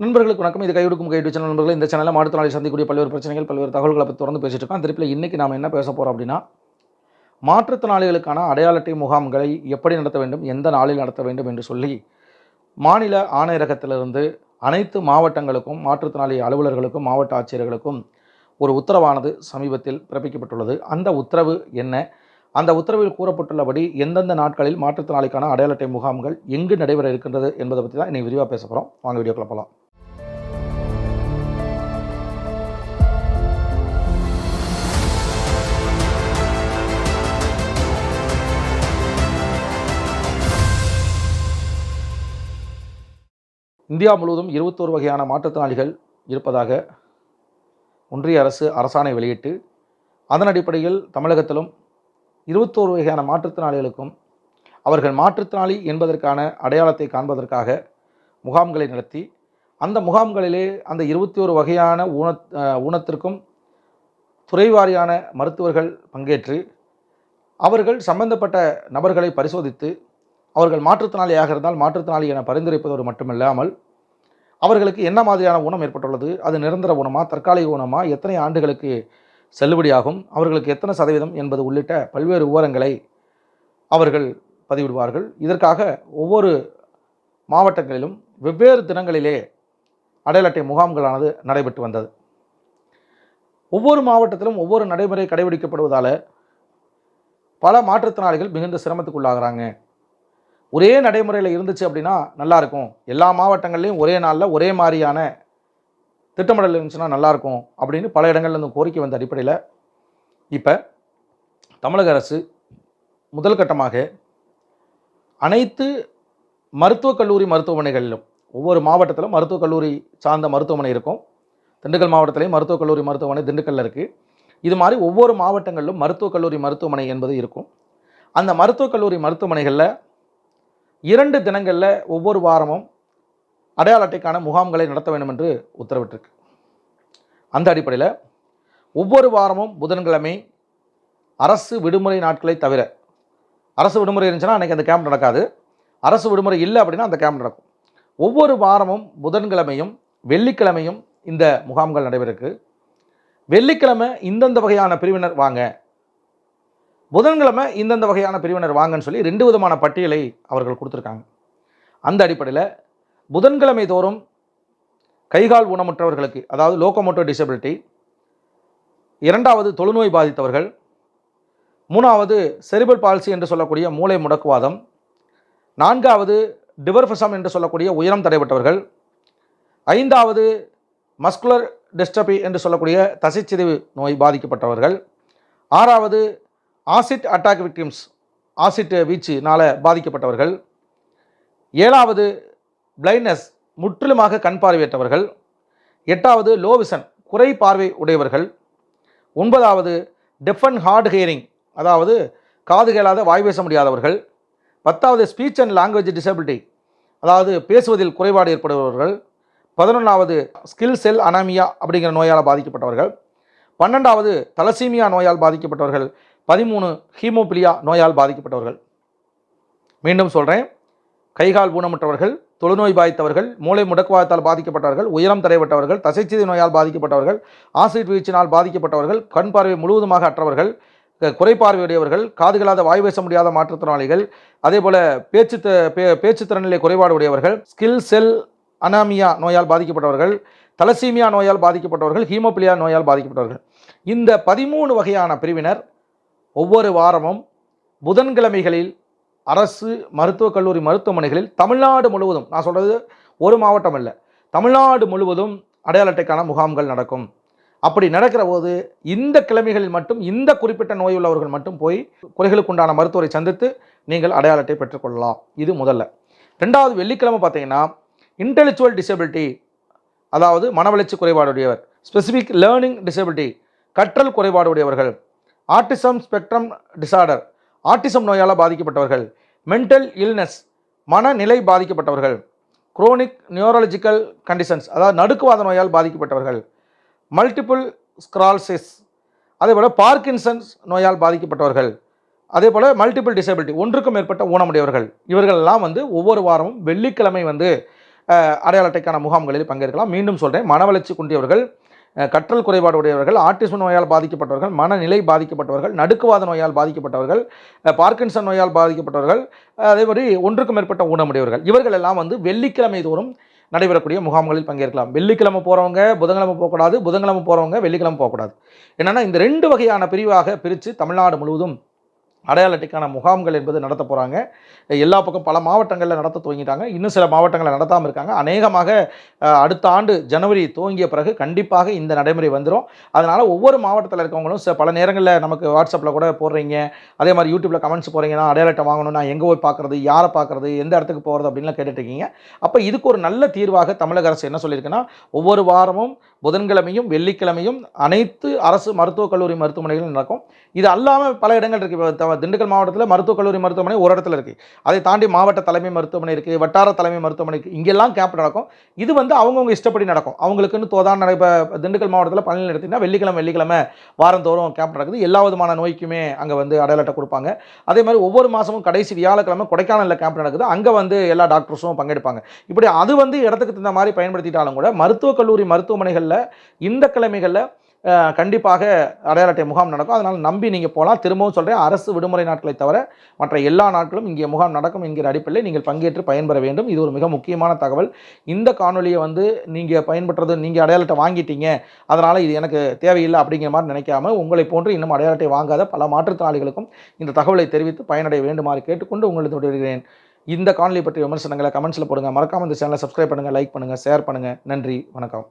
நண்பர்களுக்கு வணக்கம். இது கைவிடுக்கும் கைடு சேனல் நண்பர்கள் இந்த சேனலில் மாற்றுத்திறனாளி சந்திக்கக்கூடிய பல்வேறு பிரச்சனைகள் பல்வேறு தகவல்களை பற்றி தொடர்ந்து பேசிட்டு இருக்கோம். திருப்பில் இன்றைக்கி நாம் என்ன பேச போகிறோம் அப்படின்னா மாற்றுத்திறனாளிகளுக்கான அடையாள அட்டை முகாம்களை எப்படி நடத்த வேண்டும் எந்த நாளில் நடத்த வேண்டும் என்று சொல்லி மாநில ஆணையரகத்திலிருந்து அனைத்து மாவட்டங்களுக்கும் மாற்றுத்திறனாளி அலுவலர்களுக்கும் மாவட்ட ஆட்சியர்களுக்கும் ஒரு உத்தரவானது சமீபத்தில் பிறப்பிக்கப்பட்டுள்ளது. அந்த உத்தரவு என்ன? அந்த உத்தரவில் கூறப்பட்டுள்ளபடி எந்தெந்த நாட்களில் மாற்றுத்திறனாளிக்கான அடையாள அட்டை முகாம்கள் எங்கு நடைபெற இருக்கின்றது என்பதை பற்றி தான் இன்னைக்கு விரிவாக பேச போகிறோம் வாங்க வீடியோக்குள்ள போகலாம் இந்தியா முழுவதும் இருபத்தோரு வகையான மாற்றுத்திறனாளிகள் இருப்பதாக ஒன்றிய அரசு அரசாணை வெளியிட்டு அதன் அடிப்படையில் தமிழகத்திலும் இருபத்தோரு வகையான மாற்றுத்திறனாளிகளுக்கும் அவர்கள் மாற்றுத்திறனாளி என்பதற்கான அடையாளத்தை காண்பதற்காக முகாம்களை நடத்தி அந்த முகாம்களிலே அந்த இருபத்தி ஒரு வகையான ஊன ஊனத்திற்கும் துறைவாரியான மருத்துவர்கள் பங்கேற்று அவர்கள் சம்பந்தப்பட்ட நபர்களை பரிசோதித்து அவர்கள் மாற்றுத்திறனாளியாக இருந்தால் மாற்றுத்திறனாளி என பரிந்துரைப்பதோடு மட்டுமில்லாமல் அவர்களுக்கு என்ன மாதிரியான ஊனம் ஏற்பட்டுள்ளது? அது நிரந்தர ஊனமா? தற்காலிக ஊனமா? எத்தனை ஆண்டுகளுக்கு செல்லுபடியாகும்? அவர்களுக்கு எத்தனை சதவீதம் என்பது உள்ளிட்ட பல்வேறு விவரங்களை அவர்கள் பதிவிடுவார்கள். இதற்காக ஒவ்வொரு மாவட்டங்களிலும் வெவ்வேறு தினங்களிலே அடையாள அட்டை முகாம்களானது நடைபெற்று வந்தது. ஒவ்வொரு மாவட்டத்திலும் ஒவ்வொரு நடைமுறை கடைபிடிக்கப்படுவதால் பல மாற்றுத்திறனாளிகள் மிகுந்த சிரமத்துக்குள்ளாகிறாங்க. ஒரே நடைமுறையில் இருந்துச்சு அப்படின்னா நல்லாயிருக்கும் எல்லா மாவட்டங்கள்லையும் ஒரே நாளில் ஒரே மாதிரியான திட்டமிடல் இருந்துச்சுன்னா நல்லாயிருக்கும் அப்படின்னு பல இடங்கள்ல இருந்து கோரிக்கை வந்த அடிப்படையில் இப்போ தமிழக அரசு முதல் கட்டமாக அனைத்து மருத்துவக் கல்லூரி மருத்துவமனைகளிலும் ஒவ்வொரு மாவட்டத்திலும் மருத்துவக் கல்லூரி சார்ந்த மருத்துவமனை இருக்கும். திண்டுக்கல் மாவட்டத்திலையும் மருத்துவக் கல்லூரி மருத்துவமனை திண்டுக்கல்ல இருக்குது இது மாதிரி ஒவ்வொரு மாவட்டங்களிலும் மருத்துவக் கல்லூரி மருத்துவமனை என்பது இருக்கும். அந்த மருத்துவக் கல்லூரி மருத்துவமனைகளில் இரண்டு தினங்களில் ஒவ்வொரு வாரமும் அடையாள அட்டைக்கான முகாம்களை நடத்த வேண்டும் என்று உத்தரவிட்டிருக்கு. அந்த அடிப்படையில் ஒவ்வொரு வாரமும் புதன்கிழமை அரசு விடுமுறை நாட்களை தவிர அரசு விடுமுறை இருந்துச்சுன்னா அன்றைக்கி அந்த கேம்ப் நடக்காது. அரசு விடுமுறை இல்லை அப்படின்னா அந்த கேம்ப் நடக்கும். ஒவ்வொரு வாரமும் புதன்கிழமையும் வெள்ளிக்கிழமையும் இந்த முகாம்கள் நடைபெறுக்கு வெள்ளிக்கிழமை இந்தந்த வகையான பிரிவினர் வாங்க புதன்கிழமை இந்தந்த வகையான பிரிவினர் வாங்கன்னு சொல்லி ரெண்டு விதமான பட்டியலை அவர்கள் கொடுத்துருக்காங்க. அந்த அடிப்படையில் புதன்கிழமை தோறும் கைகால் ஊனமுற்றவர்களுக்கு அதாவது லோக்கோமோட்டோ டிசபிலிட்டி இரண்டாவது தொழுநோய் பாதித்தவர்கள் மூணாவது செரிபல் பால்சி என்று சொல்லக்கூடிய மூளை முடக்குவாதம் நான்காவது டிவர்ஃபசம் என்று சொல்லக்கூடிய உயரம் தடைபட்டவர்கள் ஐந்தாவது மஸ்குலர் டிஸ்டபி என்று சொல்லக்கூடிய தசைச்சிதைவு நோய் பாதிக்கப்பட்டவர்கள் ஆறாவது ஆசிட் அட்டாக் விக்டிம்ஸ் ஆசிட் வீச்சுனால் பாதிக்கப்பட்டவர்கள். ஏழாவது பிளைண்ட்னஸ் முற்றிலுமாக கண் பார்வையற்றவர்கள். எட்டாவது லோ விசன் குறை பார்வை உடையவர்கள். ஒன்பதாவது டெஃப் அண்ட் ஹார்ட் ஹியரிங் அதாவது காது கேளாத வாய் பேச முடியாதவர்கள். பத்தாவது ஸ்பீச் அண்ட் லாங்குவேஜ் டிசபிலிட்டி அதாவது பேசுவதில் குறைபாடு ஏற்படுபவர்கள். பதினொன்றாவது ஸ்கில் செல் அனாமியா அப்படிங்கிற நோயால் பாதிக்கப்பட்டவர்கள். பன்னெண்டாவது தலசீமியா நோயால் பாதிக்கப்பட்டவர்கள். பதிமூணு ஹீமோபிலியா நோயால் பாதிக்கப்பட்டவர்கள். மீண்டும் சொல்கிறேன் கைகால் ஊனமுற்றவர்கள் தொழுநோய் பாதித்தவர்கள் மூளை முடக்குவாதத்தால் பாதிக்கப்பட்டவர்கள் உயரம் தடைப்பட்டவர்கள் தசைச்சிதை நோயால் பாதிக்கப்பட்டவர்கள் ஆசிட் வீழ்ச்சினால் பாதிக்கப்பட்டவர்கள் கண் பார்வை முழுவதுமாக அற்றவர்கள் க- குறைபார்வையுடையவர்கள் காதுகளாத வாய் பேச முடியாத மாற்றுத்திறனாளிகள் அதே போல் பேச்சு த- பே- பேச்சு திறனிலே குறைபாடு உடையவர்கள் ஸ்கில் செல் அனாமியா நோயால் பாதிக்கப்பட்டவர்கள் தலசீமியா நோயால் பாதிக்கப்பட்டவர்கள் ஹீமோபிலியா நோயால் பாதிக்கப்பட்டவர்கள். இந்த பதிமூணு வகையான பிரிவினர் ஒவ்வொரு வாரமும் புதன்கிழமைகளில் அரசு மருத்துவக் கல்லூரி மருத்துவமனைகளில் தமிழ்நாடு முழுவதும் நான் சொல்கிறது ஒரு மாவட்டம் இல்லை தமிழ்நாடு முழுவதும் அடையாள அட்டைக்கான முகாம்கள் நடக்கும். அப்படி நடக்கிற போது இந்த கிழமைகளில் மட்டும் இந்த குறிப்பிட்ட நோய் உள்ளவர்கள் மட்டும் போய் குறைகளுக்குண்டான மருத்துவரை சந்தித்து நீங்கள் அடையாள அட்டை பெற்றுக்கொள்ளலாம் இது முதல்ல. ரெண்டாவது வெள்ளிக்கிழமை பார்த்தீங்கன்னா இன்டெலெக்சுவல் டிசபிலிட்டி அதாவது மனவளர்ச்சி குறைபாடுடையவர் ஸ்பெசிஃபிக் லேர்னிங் டிசபிலிட்டி கற்றல் குறைபாடுடையவர்கள் ஆட்டிசம் ஸ்பெக்ட்ரம் டிசார்டர் ஆட்டிசம் நோயால் பாதிக்கப்பட்டவர்கள். மென்டல் இல்னஸ் மனநிலை பாதிக்கப்பட்டவர்கள். குரோனிக் நியூரலஜிக்கல் கண்டிஷன்ஸ் அதாவது நடுக்குவாத நோயால் பாதிக்கப்பட்டவர்கள். மல்டிபிள் ஸ்க்ரால்சிஸ் அதே போல் பார்க்கின்சன்ஸ் நோயால் பாதிக்கப்பட்டவர்கள். அதே போல் மல்டிபிள் டிசபிலிட்டி ஒன்றுக்கும் மேற்பட்ட ஊனமுடையவர்கள். இவர்களெல்லாம் வந்து ஒவ்வொரு வாரமும் வெள்ளிக்கிழமை வந்து அஹ், அடையாள அட்டைக்கான முகாம்களில் பங்கேற்கலாம். மீண்டும் சொல்கிறேன் மனவளர்ச்சி குன்றியவர்கள் கற்றல் குறைபாடு உடையவர்கள் ஆட்டிசம் நோயால் பாதிக்கப்பட்டவர்கள் மனநிலை பாதிக்கப்பட்டவர்கள் நடுக்குவாத நோயால் பாதிக்கப்பட்டவர்கள் பார்க்கின்சன் நோயால் பாதிக்கப்பட்டவர்கள் அதே மாதிரி ஒன்றுக்கும் மேற்பட்ட ஊனமுடையவர்கள். இவர்கள் எல்லாம் வந்து வெள்ளிக்கிழமை தோறும் நடைபெறக்கூடிய முகாம்களில் பங்கேற்கலாம். வெள்ளிக்கிழமை போகிறவங்க புதன்கிழமை போகக்கூடாது புதன்கிழமை போகிறவங்க வெள்ளிக்கிழமை போகக்கூடாது. என்னென்னா இந்த ரெண்டு வகையான பிரிவாக பிரித்து தமிழ்நாடு முழுவதும் அடையாள அட்டைக்கான முகாம்கள் என்பது நடத்த போகிறாங்க எல்லா பக்கம் பல மாவட்டங்களில் நடத்த துவங்கிட்டாங்க. இன்னும் சில மாவட்டங்களில் நடத்தாமல் இருக்காங்க. அநேகமாக அடுத்த ஆண்டு ஜனவரி துவங்கிய பிறகு கண்டிப்பாக இந்த நடைமுறை வந்துடும் அதனால் ஒவ்வொரு மாவட்டத்தில் இருக்கவங்களும் சில பல நேரங்களில் நமக்கு வாட்ஸ்அப்பில் கூட போடுறீங்க. அதே மாதிரி யூடியூப்பில் கமெண்ட்ஸ் போகிறீங்கன்னா அடையாள அட்டை வாங்கணும் நான் எங்கே போய் பார்க்குறது யாரை பார்க்குறது எந்த இடத்துக்கு போகிறது அப்படின்லாம் கேட்டுட்டு இருக்கீங்க. அப்போ இதுக்கு ஒரு நல்ல தீர்வாக தமிழக அரசு என்ன சொல்லியிருக்குன்னா ஒவ்வொரு வாரமும் புதன்கிழமையும் வெள்ளிக்கிழமையும் அனைத்து அரசு மருத்துவக் கல்லூரி மருத்துவமனைகளும் நடக்கும். இது அல்லாமல் பல இடங்கள் இருக்குது திண்டுக்கல் மாவட்டத்தில் மருத்துவக் கல்லூரி மருத்துவமனை ஒரு இடத்துல இருக்குது அதை தாண்டி மாவட்ட தலைமை மருத்துவமனை இருக்குது வட்டார தலைமை மருத்துவமனை இருக்குது இங்கெல்லாம் கேம்ப் நடக்கும். இது வந்து அவங்கவுங்க இஷ்டப்படி நடக்கும். அவங்களுக்குன்னு தோதான் நடப்ப இப்போ திண்டுக்கல் மாவட்டத்தில் பணியில் எடுத்திங்கன்னா வெள்ளிக்கிழமை வெள்ளிக்கிழமை வாரந்தோறும் கேம்ப் நடக்குது. எல்லா விதமான நோய்க்குமே அங்கே வந்து அடையாளட்டை கொடுப்பாங்க. அதே மாதிரி ஒவ்வொரு மாதமும் கடைசி வியாழக்கிழமை கொடைக்கானலில் கேம்ப் நடக்குது. அங்கே வந்து எல்லா டாக்டர்ஸும் பங்கெடுப்பாங்க. இப்படி அது வந்து இடத்துக்கு தகுந்த மாதிரி பயன்படுத்திட்டாலும் கூட மருத்துவக் கல்லூரி மருத்துவமனைகளில் இந்த கிழமைகளில் கண்டிப்பாக அடையாள அட்டை முகாம் நடக்கும். அதனால் நம்பி நீங்கள் போகலாம். திரும்பவும் சொல்கிறேன் அரசு விடுமுறை நாட்களை தவிர மற்ற எல்லா நாட்களும் இங்கே முகாம் நடக்கும் என்கிற அடிப்படையில் நீங்கள் பங்கேற்று பயன்பெற வேண்டும். இது ஒரு மிக முக்கியமான தகவல். இந்த காணொலியை வந்து நீங்கள் பயன்படுறது நீங்கள் அடையாள அட்டை வாங்கிட்டீங்க அதனால் இது எனக்கு தேவையில்லை அப்படிங்கிற மாதிரி நினைக்காம உங்களை போன்று இன்னும் அடையாள அட்டை வாங்காத பல மாற்றுத்திறனாளிகளுக்கும் இந்த தகவலை தெரிவித்து பயனடைய வேண்டுமாறு கேட்டுக்கொண்டு உங்களுக்கு விடுகிறேன் இந்த காணொலி பற்றிய விமர்சனங்களை கமெண்ட்ஸில் போடுங்க. மறக்காமல் இந்த சேனலை சப்ஸ்கிரைப் பண்ணுங்கள் லைக் பண்ணுங்கள் ஷேர் பண்ணுங்கள் நன்றி வணக்கம்.